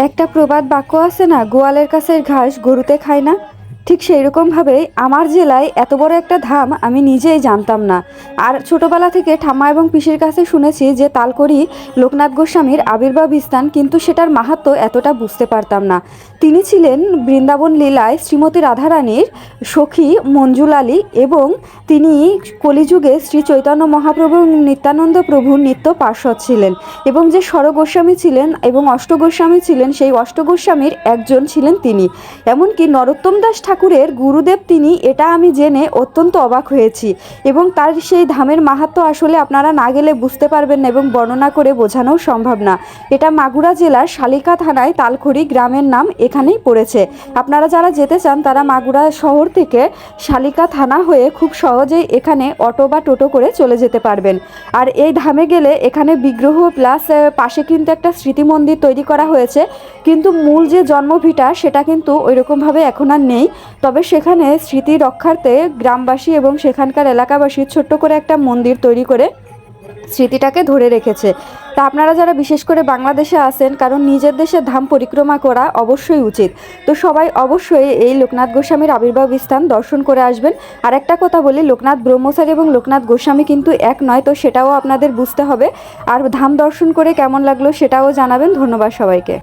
একটা প্রবাদ বাক্য আছে না গোয়ালের কাছের ঘাস গরুতে খায় না? ঠিক সেই রকমভাবে আমার জেলায় এত বড় একটা ধাম আমি নিজেই জানতাম না। আর ছোটবেলা থেকে ঠাম্মা এবং পিসির কাছে শুনেছি যে তালকরি লোকনাথ গোস্বামীর আবির্ভাব স্থান, কিন্তু সেটার মাহাত্ম এতটা বুঝতে পারতাম না। তিনি ছিলেন বৃন্দাবন লীলায় শ্রীমতী রাধারানীর সখী মঞ্জুলালী এবং তিনি কলিযুগে শ্রী চৈতন্য মহাপ্রভু নিত্যানন্দ প্রভুর নিত্য পার্শ্বদ ছিলেন এবং যে স্বর গোস্বামী ছিলেন এবং অষ্ট গোস্বামী ছিলেন, সেই অষ্ট গোস্বামীর একজন ছিলেন তিনি। এমনকি নরোত্তম দাস ঠাকুরের গুরুদেব তিনি, এটা আমি জেনে অত্যন্ত অবাক হয়েছি এবং তার সেই ধামের মাহাত্ম আসলে আপনারা না গেলে বুঝতে পারবেন না এবং বর্ণনা করে বোঝানোও সম্ভব না। এটা মাগুরা জেলার শালিকা থানায় তালখড়ি গ্রামের নাম এখানেই পড়েছে। আপনারা যারা যেতে চান, তারা মাগুরা শহর থেকে শালিকা থানা হয়ে খুব সহজেই এখানে অটো বা টোটো করে চলে যেতে পারবেন। আর এই ধামে গেলে এখানে বিগ্রহ প্লাস পাশে কিন্তু একটা স্মৃতি মন্দির তৈরি করা হয়েছে। কিন্তু মূল যে জন্মভিটা, সেটা কিন্তু ওইরকমভাবে এখন আর নেই। তবে সেখানে স্মৃতি রক্ষার্থে গ্রামবাসী এবং সেখানকার এলাকাবাসী ছোট্ট করে একটা মন্দির তৈরি করে স্মৃতিটাকে ধরে রেখেছে। তা আপনারা যারা বিশেষ করে বাংলাদেশে আসেন কারণ নিজের দেশের ধাম পরিক্রমা করা অবশ্যই উচিত। তো সবাই অবশ্যই এই লোকনাথ গোস্বামীর আবির্ভাব স্থান দর্শন করে আসবেন। আর একটা কথা বলি, লোকনাথ ব্রহ্মচারী এবং লোকনাথ গোস্বামী কিন্তু এক নয়, তো সেটাও আপনাদের বুঝতে হবে। আর ধাম দর্শন করে কেমন লাগল সেটাও জানাবেন। ধন্যবাদ সবাইকে।